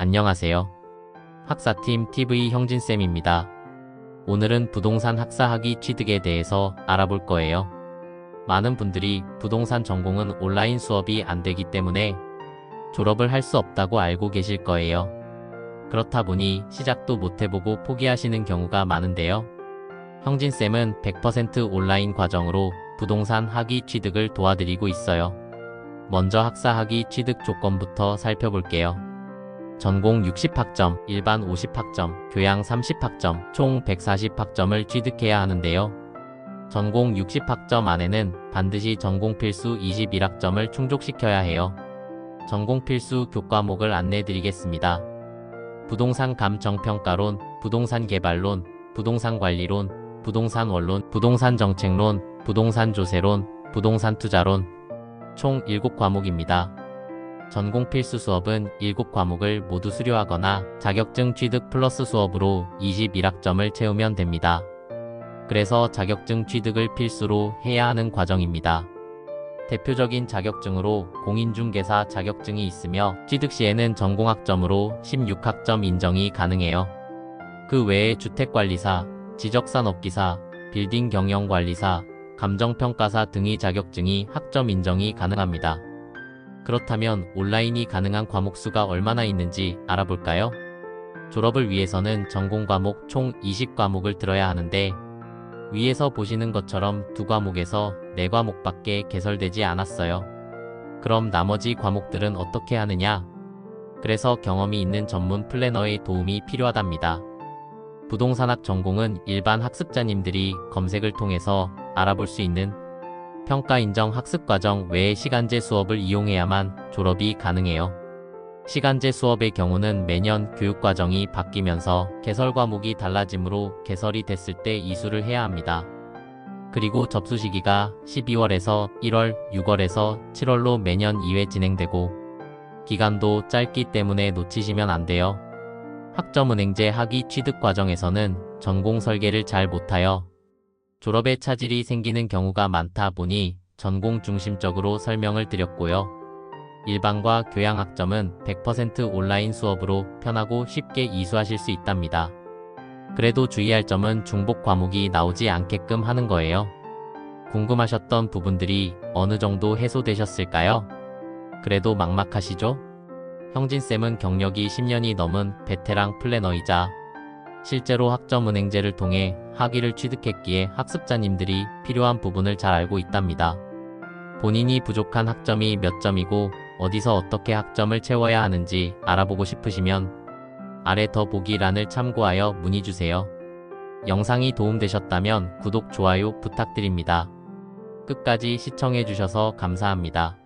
안녕하세요. 학사팀 TV 형진쌤입니다. 오늘은 부동산 학사학위 취득에 대해서 알아볼 거예요. 많은 분들이 부동산 전공은 온라인 수업이 안 되기 때문에 졸업을 할 수 없다고 알고 계실 거예요. 그렇다 보니 시작도 못 해보고 포기하시는 경우가 많은데요. 형진쌤은 100% 온라인 과정으로 부동산 학위 취득을 도와드리고 있어요. 먼저 학사학위 취득 조건부터 살펴볼게요. 전공 60학점, 일반 50학점, 교양 30학점, 총 140학점을 취득해야 하는데요. 전공 60학점 안에는 반드시 전공 필수 21학점을 충족시켜야 해요. 전공 필수 교과목을 안내드리겠습니다. 부동산 감정평가론, 부동산 개발론, 부동산 관리론, 부동산 원론, 부동산 정책론, 부동산 조세론, 부동산 투자론, 총 7과목입니다. 전공 필수 수업은 7과목을 모두 수료하거나 자격증 취득 플러스 수업으로 21학점을 채우면 됩니다. 그래서 자격증 취득을 필수로 해야 하는 과정입니다. 대표적인 자격증으로 공인중개사 자격증이 있으며 취득 시에는 전공학점으로 16학점 인정이 가능해요. 그 외에 주택관리사, 지적산업기사, 빌딩 경영관리사, 감정평가사 등의 자격증이 학점 인정이 가능합니다. 그렇다면 온라인이 가능한 과목 수가 얼마나 있는지 알아볼까요? 졸업을 위해서는 전공 과목 총 20과목을 들어야 하는데 위에서 보시는 것처럼 두 과목에서 네 과목밖에 개설되지 않았어요. 그럼 나머지 과목들은 어떻게 하느냐? 그래서 경험이 있는 전문 플래너의 도움이 필요하답니다. 부동산학 전공은 일반 학습자님들이 검색을 통해서 알아볼 수 있는 평가 인정 학습 과정 외의 시간제 수업을 이용해야만 졸업이 가능해요. 시간제 수업의 경우는 매년 교육 과정이 바뀌면서 개설 과목이 달라지므로 개설이 됐을 때 이수를 해야 합니다. 그리고 접수 시기가 12월에서 1월, 6월에서 7월로 매년 2회 진행되고 기간도 짧기 때문에 놓치시면 안 돼요. 학점은행제 학위 취득 과정에서는 전공 설계를 잘 못하여 졸업에 차질이 생기는 경우가 많다 보니 전공 중심적으로 설명을 드렸고요. 일반과 교양학점은 100% 온라인 수업으로 편하고 쉽게 이수하실 수 있답니다. 그래도 주의할 점은 중복 과목이 나오지 않게끔 하는 거예요. 궁금하셨던 부분들이 어느 정도 해소되셨을까요? 그래도 막막하시죠? 형진쌤은 경력이 10년이 넘은 베테랑 플래너이자 실제로 학점은행제를 통해 학위를 취득했기에 학습자님들이 필요한 부분을 잘 알고 있답니다. 본인이 부족한 학점이 몇 점이고 어디서 어떻게 학점을 채워야 하는지 알아보고 싶으시면 아래 더보기란을 참고하여 문의주세요. 영상이 도움되셨다면 구독, 좋아요 부탁드립니다. 끝까지 시청해주셔서 감사합니다.